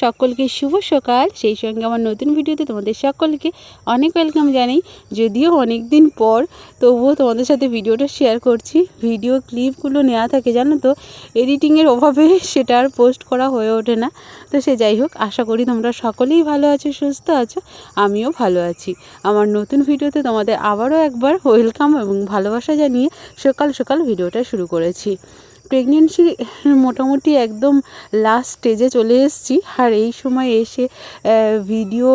সকলকে শুভ সকাল। সেই সঙ্গে আমার নতুন ভিডিওতে তোমাদের সকলকে অনেক ওয়েলকাম জানাই। যদিও অনেক দিন পর, তবুও তোমাদের সাথে ভিডিওটা শেয়ার করছি। ভিডিও ক্লিপগুলো নেওয়া থাকে, জানো তো? এডিটিংয়ের অভাবে সেটা আর পোস্ট করা হয়ে ওঠে না। তো সে যাই হোক, আশা করি তোমরা সকলেই ভালো আছো, সুস্থ আছো। আমিও ভালো আছি। আমার নতুন ভিডিওতে তোমাদের আবারও একবার ওয়েলকাম এবং ভালোবাসা জানিয়ে সকাল সকাল ভিডিওটা শুরু করেছি। প্রেগনেন্সি মোটামুটি একদম লাস্ট স্টেজে চলে এসেছি। আর এই সময় এসে ভিডিও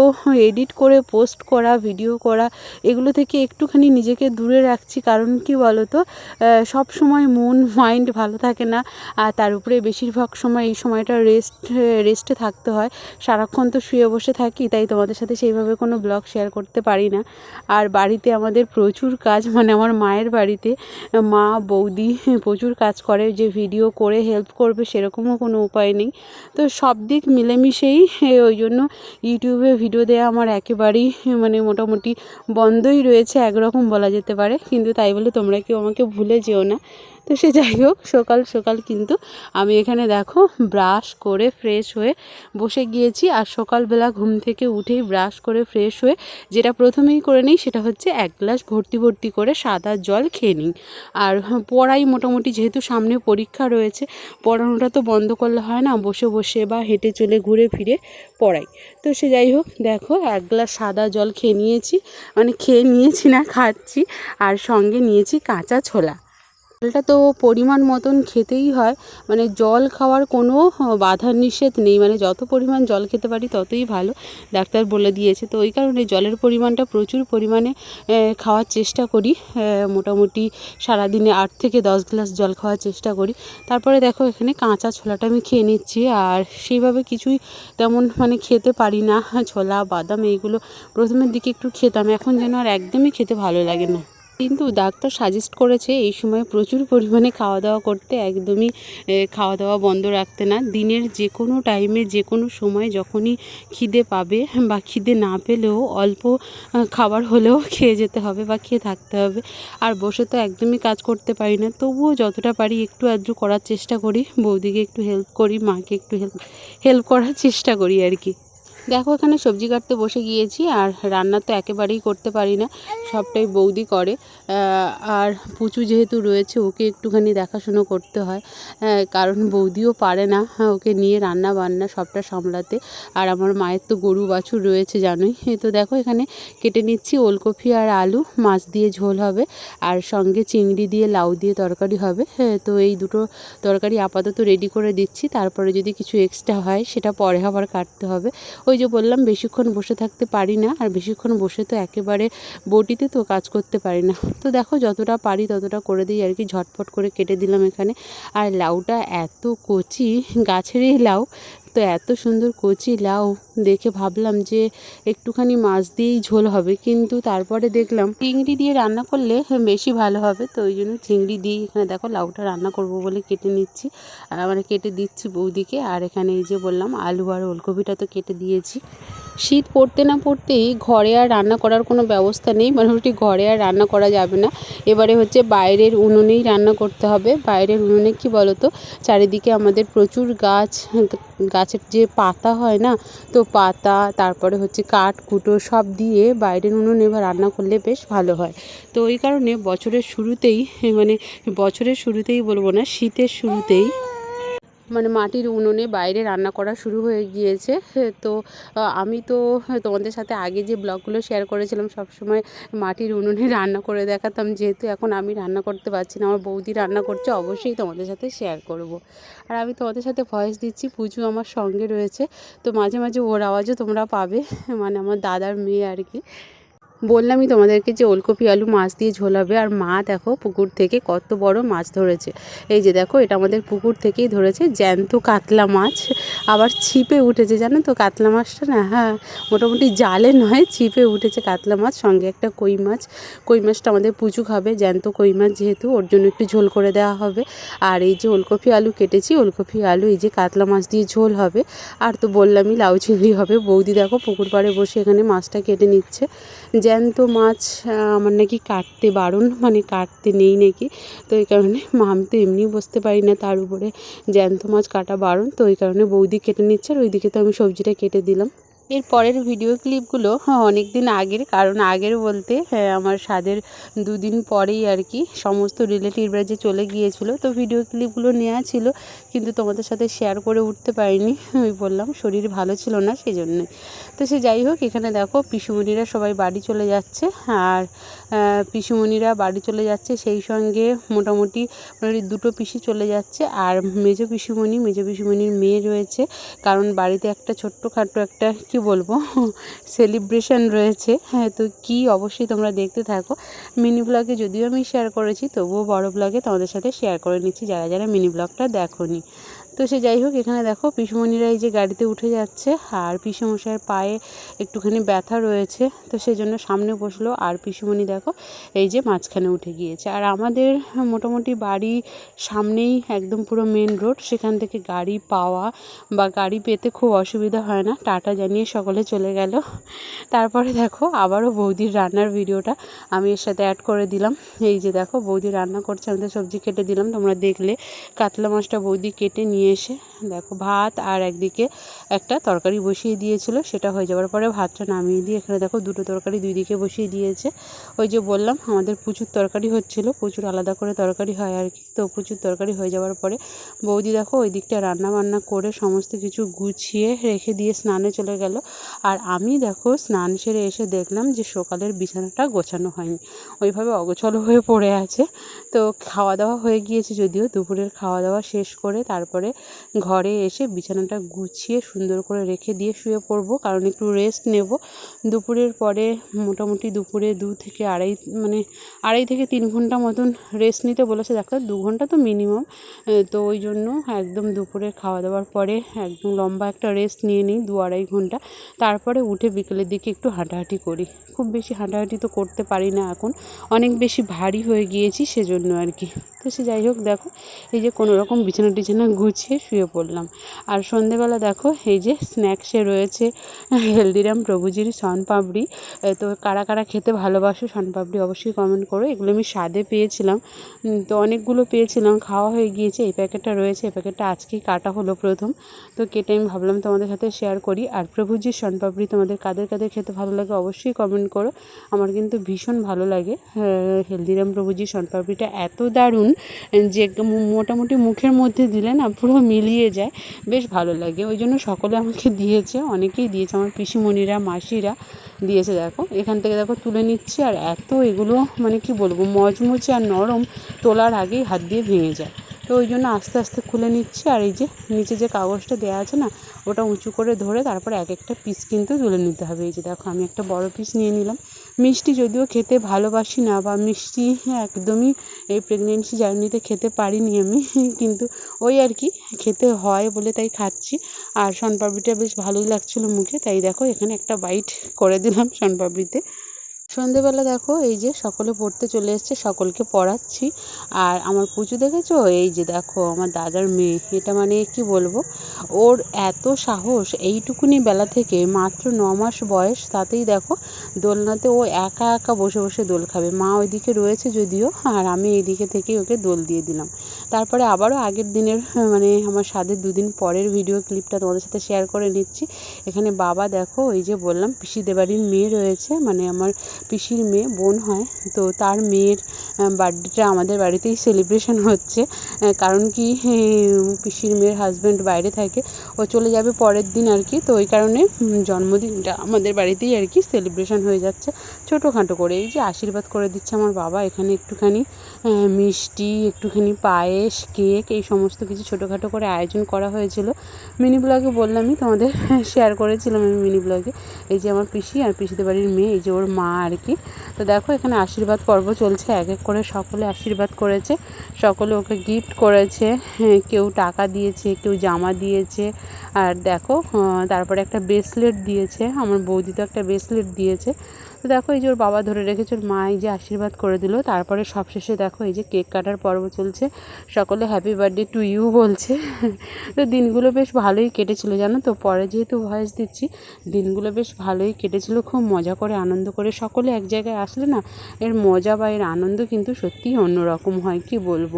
এডিট করে পোস্ট করা ভিডিও করা, এগুলো থেকে একটুখানি নিজেকে দূরে রাখছি। কারণ কি বলো তো সব সময় মন মাইন্ড ভালো থাকে না। আর তার উপরে বেশিরভাগ সময় এই সময়টা রেস্ট রেস্টে থাকতে হয়। সারাক্ষণ তো শুয়ে বসে থাকি, তাই তোমাদের সাথে সেইভাবে কোনো ব্লগ শেয়ার করতে পারি না। আর বাড়িতে আমাদের প্রচুর কাজ মানে আমার মায়ের বাড়িতে মা, বৌদি প্রচুর কাজ করে। যে ভিডিও করে হেল্প করবে সেরকমও কোনো উপায় নেই। তো সব দিক মিলেমিশেই ওই জন্য ইউটিউবে ভিডিও দেওয়া আমার একেবারেই মানে মোটামুটি বন্ধই রয়েছে, একরকম বলা যেতে পারে। কিন্তু তাই বলে তোমরা কেউ আমাকে ভুলে যেও না। তো সে যাই হোক, সকাল সকাল কিন্তু আমি এখানে দেখো ব্রাশ করে ফ্রেশ হয়ে বসে গিয়েছি। আর সকালবেলা ঘুম থেকে উঠেই ব্রাশ করে ফ্রেশ হয়ে যেটা প্রথমেই করে নিই সেটা হচ্ছে এক গ্লাস ভর্তি ভর্তি করে সাদা জল খেয়ে নিই। আর পড়াই মোটামুটি যেহেতু সামনে পরীক্ষা রয়েছে, পড়ানোটা তো বন্ধ করলে হয় না, বসে বসে বা হেঁটে চলে ঘুরে ফিরে পড়াই। তো সে যাই হোক, দেখো এক গ্লাস সাদা জল খেয়ে নিয়েছি মানে খেয়ে নিয়েছি না, খাচ্ছি। আর সঙ্গে নিয়েছি কাঁচা ছোলা। জলটা তো পরিমাণ মতন খেতেই হয়। মানে জল খাওয়ার কোনো বাধা নিষেধ নেই। মানে যত পরিমাণ জল খেতে পারি ততই ভালো। ডাক্তার বলে দিয়েছে। তো ওই কারণে জলের পরিমাণটা প্রচুর পরিমাণে খাওয়ার চেষ্টা করি। মোটামুটি সারাদিনে আট থেকে দশ গ্লাস জল খাওয়ার চেষ্টা করি। তারপরে দেখো এখানে কাঁচা ছোলাটা আমি খেয়ে নিচ্ছি। আর সেইভাবে কিছুই তেমন মানে খেতে পারি না। ছোলা, বাদাম, এইগুলো প্রথমের দিকে একটু খেতাম। এখন যেন আর একদমই খেতে ভালো লাগে না। কিন্তু ডাক্তার সাজেস্ট করেছে এই সময় প্রচুর পরিমাণে খাওয়া দাওয়া করতে, একদমই খাওয়া দাওয়া বন্ধ রাখতে না। দিনের যে কোনো টাইমে যে কোনো সময় যখনই খিদে পাবে বা খিদে না পেলেও অল্প খাবার হলেও খেয়ে যেতে হবে বা খেয়ে থাকতে হবে। আর বসে তো একদমই কাজ করতে পারি না। তবুও যতটা পারি একটু আধটু করার চেষ্টা করি। বৌদিকে একটু হেল্প করি, মাকে একটু হেল্প হেল্প করার চেষ্টা করি আর কি। দেখো, এখানে সবজি কাটতে বসে গিয়েছি আর রান্না তো একেবারেই করতে পারি না, সবটাই বৌদি করে। আর পুচু যেহেতু রয়েছে, ওকে একটুখানি দেখাশুনো করতে হয় কারণ বৌদিও পারে না ওকে নিয়ে রান্না বান্না সবটা সামলাতে। আর আমার মায়ের তো গরু বাছুর রয়েছে, জানোই। তো দেখো, এখানে কেটে নিচ্ছি ওলকপি আর আলু, মাছ দিয়ে ঝোল হবে, আর সঙ্গে চিংড়ি দিয়ে লাউ দিয়ে তরকারি হবে তো এই দুটো তরকারি আপাতত রেডি করে দিচ্ছি। তারপরে যদি কিছু এক্সট্রা হয়, সেটা পরে আবার কাটতে হবে। ওই যে বললাম, বেশিক্ষণ বসে থাকতে পারি না, আর বেশিক্ষণ বসে তো একেবারে বটিতে তো কাজ করতে পারি না। তো দেখো, যতটা পারি ততটা করে দিই আর কি, ঝটপট করে কেটে দিলাম এখানে। আর লাউটা এত কচি, গাছেরই লাউ তো এত সুন্দর কচি লাউ দেখে ভাবলাম যে একটুখানি মাছ দিয়েই ঝোল হবে। কিন্তু তারপরে দেখলাম চিংড়ি দিয়ে রান্না করলে বেশি ভালো হবে। তো ওই জন্য চিংড়ি দিয়ে এখানে দেখো লাউটা রান্না করব বলে কেটে নিচ্ছি। মানে কেটে দিচ্ছি বৌদিকে। আর এখানে এই যে বললাম আলু আর ওলকপিটা তো কেটে দিয়েছি। শীত পড়তে না পড়তেই ঘরে আর রান্না করার কোনো ব্যবস্থা নেই, মোটামুটি ঘরে আর রান্না করা যাবে না। এবারে হচ্ছে বাইরের উনুনেই রান্না করতে হবে। বাইরের উনুনে কি বলতো? চারিদিকে আমাদের প্রচুর গাছ, গাছের যে পাতা হয় না, তো পাতা, তারপরে হচ্ছে কাঠ, কুটো সব দিয়ে বাইরের উনুনে এবার রান্না করলে বেশ ভালো হয়। তো ওই কারণে বছরের শুরুতেই মানে বছরের শুরুতেই বলব না, শীতের শুরুতেই মানে মাটির উনুনে বাইরে রান্না করা শুরু হয়ে গিয়েছে। তো আমি তো তোমাদের সাথে আগে যে ব্লগগুলো শেয়ার করেছিলাম, সব সময় মাটির উনুনে রান্না করে দেখাতাম। যেহেতু এখন আমি রান্না করতে পারছি না, আমার বৌদি রান্না করছে, অবশ্যই তোমাদের সাথে শেয়ার করব। আর আমি তোমাদের সাথে ভয়েস দিচ্ছি, পুজো আমার সঙ্গে রয়েছে। তো মাঝে মাঝে ওর আওয়াজও তোমরা পাবে মানে আমার দাদার মেয়ে আর কি। বললামই তোমাদেরকে যে ওলকপি আলু মাছ দিয়ে ঝোল হবে আর মা দেখো পুকুর থেকে কত বড় মাছ ধরেছে। এই যে দেখো, এটা আমাদের পুকুর থেকেই ধরেছে জ্যান্ত কাতলা মাছ। আবার ছিপে উঠেছে, জানো তো কাতলা মাছটা না? হ্যাঁ মোটামুটি জালে নয়, ছিপে উঠেছে কাতলা মাছ, সঙ্গে একটা কই মাছ। কই মাছটা আমাদের পুজো খাবে, জ্যান্ত কই মাছ যেহেতু, ওর জন্য একটু ঝোল করে দেওয়া হবে। আর এই যে ওলকপি আলু কেটেছি, ওলকপি আলু এই যে কাতলা মাছ দিয়ে ঝোল হবে। আর তো বললামই লাউ চিংড়ি হবে। বৌদি দেখো পুকুর পাড়ে বসে এখানে মাছটা কেটে নিচ্ছে। জ্যান্ত মাছ আমার নাকি কাটতে বারণ মানে কাটতে নেই নাকি। তো এই কারণে আমি তো এমনিই বসতে পারি না, তার উপরে জ্যান্ত মাছ কাটা বারণ। তো ওই কারণে বৌদি কেটে নিচ্ছে, আর ওইদিকে তো আমি সবজিটা কেটে দিলাম। এর পরের ভিডিও ক্লিপগুলো অনেক দিন আগের কারণ আগের বলতে হ্যাঁ, আমার স্বাদের দুদিন পরেই আর কি সমস্ত রিলেটিভরা যে চলে গিয়েছিল তো ভিডিও ক্লিপগুলো নেওয়া ছিল কিন্তু তোমাদের সাথে শেয়ার করে উঠতে পারিনি ওই বললাম শরীর ভালো ছিল না সেই জন্যই তো সে যাই হোক এখানে দেখো পিসুমণিরা সবাই বাড়ি চলে যাচ্ছে আর পিসুমণিরা বাড়ি চলে যাচ্ছে সেই সঙ্গে মোটামুটি দুটো পিসি চলে যাচ্ছে আর মেজো পিসুমণি মেজো পিসুমণির মেয়ে রয়েছে কারণ বাড়িতে একটা ছোট্টখাটো একটা কি বলব সেলিব্রেশন রয়েছে। হ্যাঁ তো কী অবশ্যই তোমরা দেখতে থাকো। মিনি ব্লগে যদিও আমি শেয়ার করেছি, তবুও বড় ব্লগে তোমাদের সাথে শেয়ার করে নিচ্ছি, যারা যারা মিনি ব্লগটা দেখোনি। তো সে যাই হোক, এখানে দেখো পিসুমণিরা এই যে গাড়িতে উঠে যাচ্ছে আর পিসুমশাইয়ের পায়ে একটুখানি ব্যথা রয়েছে। তো সেই জন্য সামনে বসল আর পিসুমণি দেখো এই যে মাঝখানে উঠে গিয়েছে। আর আমাদের মোটামুটি বাড়ি সামনেই একদম পুরো মেন রোড সেখান থেকে গাড়ি পাওয়া বা গাড়ি পেতে খুব অসুবিধা হয় না। টাটা জানিয়ে সকলে চলে গেল। তারপরে দেখো আবারও বৌদির রান্নার ভিডিওটা আমি এর সাথে অ্যাড করে দিলাম। এই যে দেখো বৌদি রান্না করছে, আমি তো সবজি কেটে দিলাম, তোমরা দেখলে কাতলা মাছটা বৌদি কেটে নিয়ে এসে দেখো ভাত আর একদিকে একটা তরকারি বসিয়ে দিয়েছিল, সেটা হয়ে যাওয়ার পরে ভাতটা নামিয়ে দিয়ে এখানে দেখো দুটো তরকারি দুই দিকে বসিয়ে দিয়েছে। ওই যে বললাম, আমাদের প্রচুর তরকারি হচ্ছিল, প্রচুর আলাদা করে তরকারি হয় আর কি। তো প্রচুর তরকারি হয়ে যাওয়ার পরে বৌদি দেখো ওই দিকটা রান্না বান্না করে সমস্ত কিছু গুছিয়ে রেখে দিয়ে স্নানে চলে গেল। আর আমি দেখো স্নান সেরে এসে দেখলাম যে সকালের বিছানাটা গোছানো হয়নি, ওইভাবে অগোছল হয়ে পড়ে আছে। তো খাওয়া দাওয়া হয়ে গিয়েছে যদিও, দুপুরের খাওয়া দাওয়া শেষ করে তারপরে ঘরে এসে বিছানাটা গুছিয়ে সুন্দর করে রেখে দিয়ে শুয়ে পড়ব, কারণ একটু রেস্ট নেব। দুপুরের পরে মোটামুটি দুপুরে দু থেকে আড়াই মানে আড়াই থেকে তিন ঘণ্টা মতন রেস্ট নিতে বলেছে ডাক্তার। দু ঘণ্টা তো মিনিমাম তো ওই জন্য একদম দুপুরে খাওয়া দাওয়ার পরে একদম লম্বা একটা রেস্ট নিয়ে নিই দু আড়াই ঘণ্টা। তারপরে উঠে বিকেলের দিকে একটু হাঁটাহাঁটি করি। খুব বেশি হাঁটাহাঁটি তো করতে পারি না এখন, অনেক বেশি ভারী হয়ে গিয়েছি সেজন্য আর কি। তো সে যাই হোক দেখো, এই যে কোনো রকম বিছানা টিছানা গুছিয়ে শুয়ে পড়লাম। আর সন্ধেবেলা দেখো, এই যে স্ন্যাক্সে রয়েছে, হেলদিরাম প্রভুজির শনপাপড়ি। এ, তো কারা কারা খেতে ভালোবাসো শনপাপড়ি অবশ্যই কমেন্ট করো। এগুলো আমি স্বাদে পেয়েছিলাম। তো অনেকগুলো পেয়েছিলাম, খাওয়া হয়ে গিয়েছে, এই প্যাকেটটা রয়েছে, এই প্যাকেটটা আজকেই কাটা হলো প্রথম। তো কেটে আমি ভাবলাম তোমাদের সাথে শেয়ার করি। আর প্রভুজির শনপাপড়ি তোমাদের কাদের কাদের খেতে ভালো লাগে অবশ্যই কমেন্ট করো। আমার কিন্তু ভীষণ ভালো লাগে হেলদিরাম প্রভুজির শনপাপড়িটা এত দারুণ যে মোটামুটি মুখের মধ্যে দিলে না পুরো মিলিয়ে যায়। বেশ ভালো লাগে। ওই জন্য সকলে আমাকে দিয়েছে। অনেকেই দিয়েছে। আমার পিসিমণিরা, মাসিরা দিয়েছে। দেখো, এখান থেকে দেখো তুলে নিচ্ছি। আর এত এগুলো মানে কি বলব মজমুচে আর নরম তোলার আগেই হাত দিয়ে ভেঙে যায়। তো ওই জন্য আস্তে আস্তে খুলে নিচ্ছি। আর এই যে নিচে যে কাগজটা দেওয়া আছে না, ওটা উঁচু করে ধরে তারপর এক একটা পিস কিন্তু তুলে নিতে হবে। এই যে দেখো, আমি একটা বড় পিস নিয়ে নিলাম। মিষ্টি যদিও খেতে ভালোবাসি না বা মিষ্টি একদমই এই প্রেগনেন্সি জার্নিতে খেতে পারিনি আমি, কিন্তু ওই আর কি খেতে হয় বলে তাই খাচ্ছি। আর শনপাপড়িটা বেশ ভালোই লাগছিল মুখে, তাই দেখো এখানে একটা বাইট করে দিলাম শনপাপড়িতে সন্ধেবেলা দেখো, এই যে সকলে পড়তে চলে এসছে, সকলকে পড়াচ্ছি। আর আমার পুজো দেখেছ? এই যে দেখো, আমার দাদার মেয়ে। এটা মানে কি বলব? ওর এত সাহস, এইটুকুনি বেলা থেকে, মাত্র ন মাস বয়স, তাতেই দেখো, দোলনাতে ও একা একা বসে বসে দোল খাবে। মা ওইদিকে রয়েছে যদিও, আর আমি এইদিকে থেকেই ওকে দোল দিয়ে দিলাম। তারপরে আবারও আগের দিনের মানে আমার স্বাদের দুদিন পরের ভিডিও ক্লিপটা তোমাদের সাথে শেয়ার করে নিচ্ছি। এখানে বাবা দেখো, ওই যে বললাম পিসিদের বাড়ির মেয়ে রয়েছে। মানে আমার পিসির মেয়ে, বোন হয়। তো তার মেয়ের বার্থডেটা আমাদের বাড়িতেই সেলিব্রেশন হচ্ছে। কারণ কি পিসির মেয়ের হাজব্যান্ড বাইরে থাকে। ও চলে যাবে পরের দিন আর কি। তো ওই কারণে জন্মদিনটা আমাদের বাড়িতেই আর কি সেলিব্রেশন হয়ে যাচ্ছে। ছোটোখাটো করে এই যে আশীর্বাদ করে দিচ্ছে আমার বাবা। এখানে একটুখানি মিষ্টি, একটুখানি পায়েস কেক এই সমস্ত কিছু ছোটোখাটো করে আয়োজন করা হয়েছিল। মিনি ব্লগে বললামই, তোমাদের শেয়ার করেছিলাম আমি মিনি ব্লগে এই যে আমার পিসি আর পিসিদের বাড়ির মেয়ে, এই যে ওর মা আর কি তো দেখো এখানে আশীর্বাদ পর্ব চলছে এক এক করে সকলে আশীর্বাদ করেছে। সকলে ওকে গিফট করেছে হ্যাঁ, কেউ টাকা দিয়েছে কেউ জামা দিয়েছে। আর দেখো তারপরে একটা ব্রেসলেট দিয়েছে আমার বৌদি তো একটা ব্রেসলেট দিয়েছে। তো দেখো এই যে ওর বাবা ধরে রেখেছে, ওর মা এই যে আশীর্বাদ করে দিল। তারপরে সবশেষে দেখো এই যে কেক কাটার পর্ব চলছে। সকলে হ্যাপি বার্থডে টু ইউ বলছে। তো দিনগুলো বেশ ভালোই কেটেছিল, জানো তো? পরে যেহেতু ভয়েস দিচ্ছি, দিনগুলো বেশ ভালোই কেটেছিল, খুব মজা করে, আনন্দ করে। সকলে এক জায়গায় আসলে না, এর মজা বা এর আনন্দ কিন্তু সত্যিই অন্যরকম হয়, কি বলব?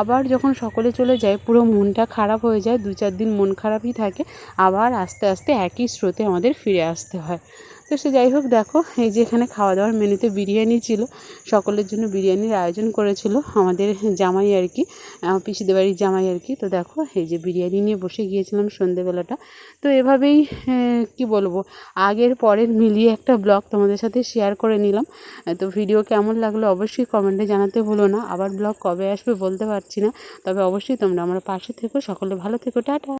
আবার যখন সকলে চলে যায়, পুরো মনটা খারাপ হয়ে যায়, দু চার দিন মন খারাপই থাকে, আবার আস্তে আস্তে একই স্রোতে আমাদের ফিরে আসতে হয়। তো সে যাই হোক, দেখো, এই যে এখানে খাওয়া দাওয়ার মেনুতে বিরিয়ানি ছিল। সকলের জন্য বিরিয়ানির আয়োজন করেছিল আমাদের জামাই আর কি পিসিদের বাড়ির জামাই আর কি। তো দেখো, এই যে বিরিয়ানি নিয়ে বসে গিয়েছিলাম সন্ধেবেলাটা। তো এভাবেই কি বলব, আগের পরের মিলিয়ে একটা ব্লগ তোমাদের সাথে শেয়ার করে নিলাম। তো ভিডিও কেমন লাগল অবশ্যই কমেন্টে জানাতে ভুলো না। আবার ব্লগ কবে আসবে বলতে পারছি না। তবে অবশ্যই তোমরা আমার পাশে থেকো। সকলে ভালো থেকো, টাটা!